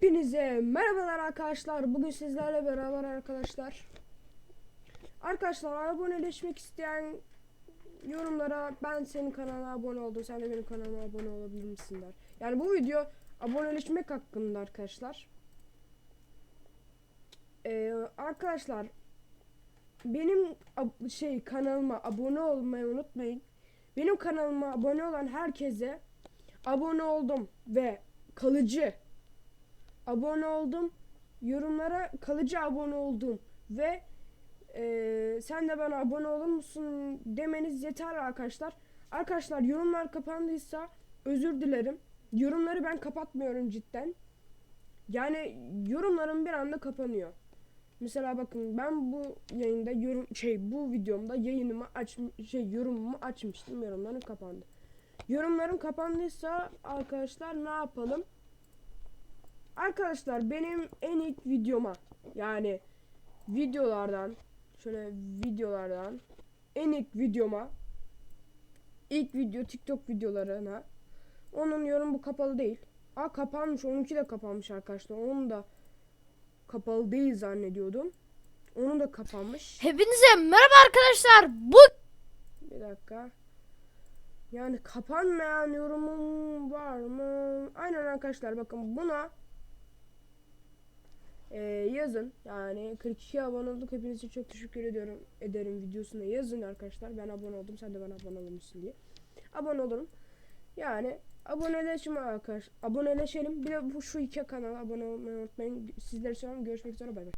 Hepinize merhabalar arkadaşlar. Bugün sizlerle beraber arkadaşlar. Arkadaşlar aboneleşmek isteyen yorumlara ben senin kanalına abone oldum. Sen de benim kanalıma abone olabilir misin der. Yani bu video aboneleşmek hakkında arkadaşlar. Ee, arkadaşlar benim şey kanalıma abone olmayı unutmayın. Benim kanalıma abone olan herkese abone oldum ve kalıcı abone oldum. Yorumlara kalıcı abone oldum ve eee, sen de bana abone olur musun demeniz yeter arkadaşlar. Arkadaşlar yorumlar kapandıysa özür dilerim. Yorumları ben kapatmıyorum cidden. Yani yorumlarım bir anda kapanıyor. Mesela bakın ben bu yayında yorum şey bu videomda yayınımı aç şey yorumumu açmıştım. Yorumlarım kapandı. Yorumlarım kapandıysa arkadaşlar ne yapalım? Arkadaşlar benim en ilk videoma yani videolardan şöyle videolardan en ilk videoma ilk video TikTok videolarına onun yorum bu kapalı değil. Aa kapanmış. Onunki de kapanmış arkadaşlar. Onun da kapalı değil zannediyordum. Onun da kapanmış. Hepinize merhaba arkadaşlar. Bu Bir dakika. Yani kapanmayan yorumum var mı? Aynen arkadaşlar bakın buna yazın. Yani 42 abone olduk. Hepinize çok teşekkür ediyorum ederim videosuna yazın arkadaşlar. Ben abone oldum. Sen de bana abone olmuşsun diye. Abone olurum. Yani aboneleşme arkadaş. Aboneleşelim. Bir de bu şu iki kanala abone olmayı unutmayın. Sizleri seviyorum. Görüşmek üzere. Bay bay.